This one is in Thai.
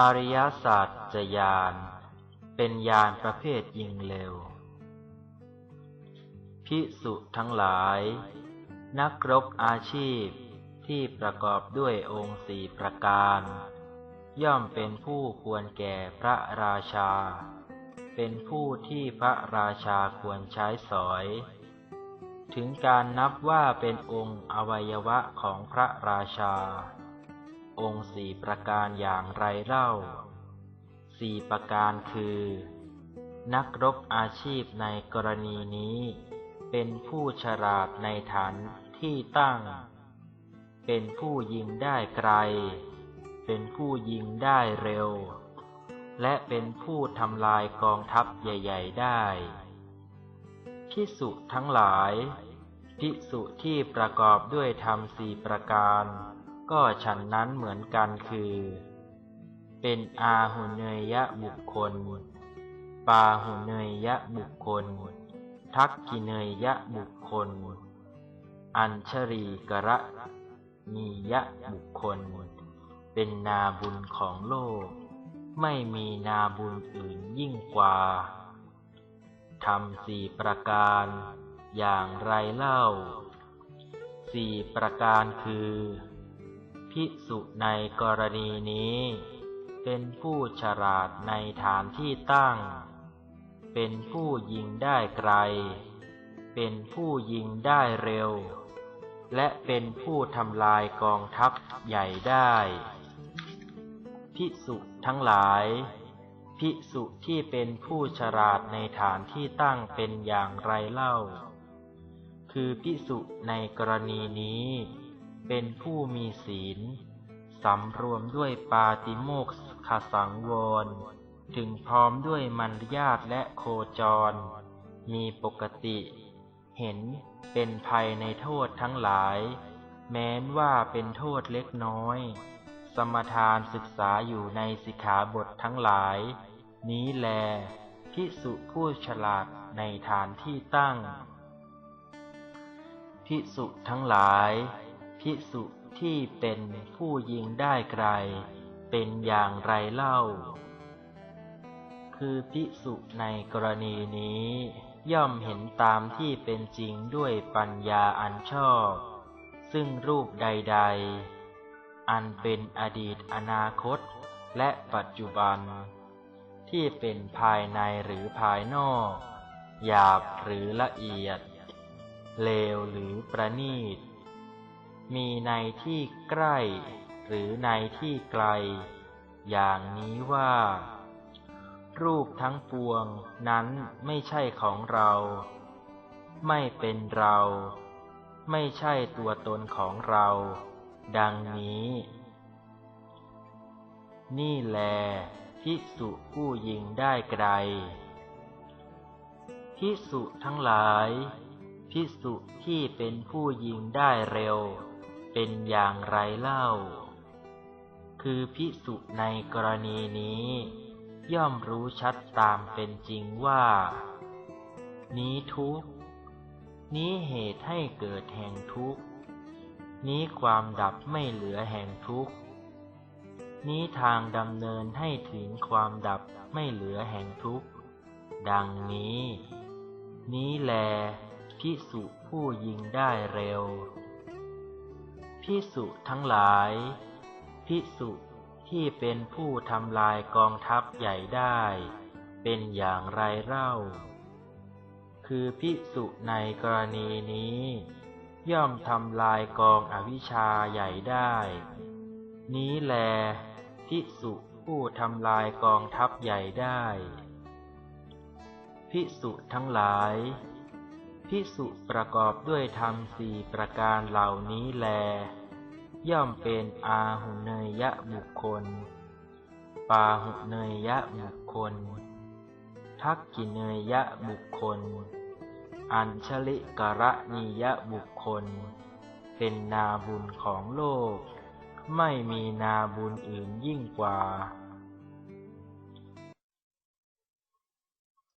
อริยศาสตร์จยาน เป็นยานประเภทยิงเร็ว พิสุทั้งหลาย นักรบอาชีพที่ประกอบด้วยองค์สี่ประการ ย่อมเป็นผู้ควรแก่พระราชา เป็นผู้ที่พระราชาควรใช้สอย ถึงการนับว่าเป็นองค์อวัยวะของพระราชา องค์สี่ประการอย่างไรเล่าสี่ประการคือ นักรบอาชีพในกรณีนี้ เป็นผู้ฉลาดในฐานที่ตั้ง เป็นผู้ยิงได้ไกล เป็นผู้ยิงได้เร็ว และเป็นผู้ทำลายกองทัพใหญ่ ๆ ได้พิสุทั้งหลายพิสุที่ประกอบด้วยธรรมสี่ประการ ก็ฉันนั้นเหมือนกันคือ เป็นอาหุเนยยะบุคคล ปาหุเนยยะบุคคล ทักกิเนยยะบุคคล อัญชรีกระมียะบุคคล เป็นนาบุญของโลก ไม่มีนาบุญอื่นยิ่งกว่าทำสี่ประการ อย่างไรเล่า สี่ประการคือ พิสุในกรณีนี้ เป็นผู้ฉลาดในฐานที่ตั้ง เป็นผู้ยิงได้ไกล เป็นผู้ยิงได้เร็ว และเป็นผู้ทำลายกองทัพใหญ่ได้พิสุทั้งหลายพิสุที่เป็นผู้ฉลาดในฐานที่ตั้งเป็นอย่างไรเล่า คือพิสุในกรณีนี้ เป็นผู้มีศีลสำรวมด้วยปาติโมกขสังวร ถึงพร้อมด้วยมัรยาตและโคจร มีปกติ เห็นเป็นภัยในโทษทั้งหลาย แม้นว่าเป็นโทษเล็กน้อย สมทานศึกษาอยู่ในสิกขาบททั้งหลาย นี้แลพิสุผู้ฉลาดในฐานที่ตั้งพิสุทั้งหลาย พิสุที่เป็นผู้ยิงได้ไกล เป็นอย่างไรเล่า คือพิสุในกรณีนี้ ย่อมเห็นตามที่เป็นจริงด้วยปัญญาอันชอบ ซึ่งรูปใด ๆ อันเป็นอดีตอนาคต และปัจจุบัน ที่เป็นภายในหรือภายนอก หยาบหรือละเอียดเลวหรือประณีต มีในที่ใกล้ หรือในที่ไกล อย่างนี้ว่า รูปทั้งปวงนั้นไม่ใช่ของเรา ไม่เป็นเรา ไม่ใช่ตัวตนของเรา ดังนี้ นี่แลพิสุผู้ยิงได้ไกลพิสุทั้งหลายพิสุที่เป็นผู้ยิงได้เร็ว เป็นอย่างไรเล่า คือพิสุในกรณีนี้ ย่อมรู้ชัดตามเป็นจริงว่า นี้ทุกนี้เหตุให้เกิดแห่งทุกนี้ความดับไม่เหลือแห่งทุกนี้ทางดำเนินให้ถึงความดับไม่เหลือแห่งทุกดังนี้ นี้แลพิสุผู้ยิงได้เร็ว พิสุทั้งหลาย พิสุที่เป็นผู้ทำลายกองทัพใหญ่ได้ เป็นอย่างไรเล่า คือพิสุในกรณีนี้ ย่อมทำลายกองอวิชชาใหญ่ได้ นี้แล พิสุผู้ทำลายกองทัพใหญ่ได้ พิสุทั้งหลาย พิสุประกอบด้วยธรรมสี่ประการเหล่านี้แล ย่อมเป็นอาหุเนยยะบุคคล ปาหุเนยยะบุคคล ทักกิเนยยะบุคคล อัญชลิกระนียะบุคคล เป็นนาบุญของโลก ไม่มีนาบุญอื่นยิ่งกว่า